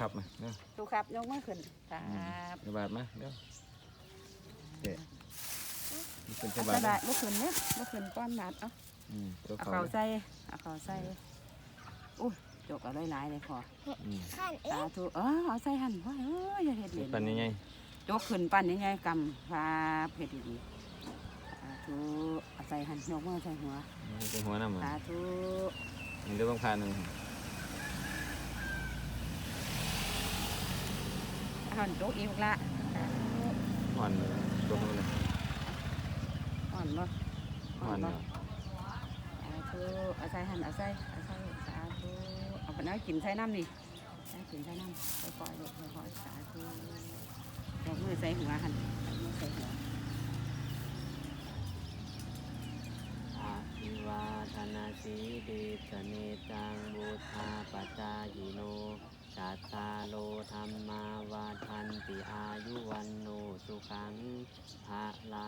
ครับมาเด้อดูครับยกมือขึ้นครับเดี๋ยวบาทมาเด้อโอเคนี่เป็นเอาฉบับกระดาษลูกขึ้นเนี่ยลูกขึ้นก้อนบาทเอาอืมตัวเอาเขาเขาใส่เอาเขาใส่อุ้ยจกเอาหลายๆเลยพออืมขั้นเอ๊ะสาธุเออเอาใส่หั่นว่าเอออย่าเฮ็ดเหรียญปันยังไงจกขึ้นปั้นยังไงกำครับเฮ็ดดีๆสาธุเอาใส่หั่นยกมือใส่หัวเป็นหัวหน้าเหมือนสาธุนี่เรื่องบางพานหนึ่ง หั่นจกอีกละอ่อนเลยตัวเขาเลยอ่อนบ่อ่อนบ่เลยสาธุเอาใส่หั่นเอาใส่เอาใส่สาธุเอาไปน้ำกินใส่น้ำนี่ใส่กินใส่น้ำค่อยๆลูกค่อยสาธุยกมือใส่หัวหั่นมือใส่หัวอาภิวาทนาสีดิสเนจังบุธาปจายโนจัตตาโลธรรมาวาทันติอายุ วันโนสุขังภะลั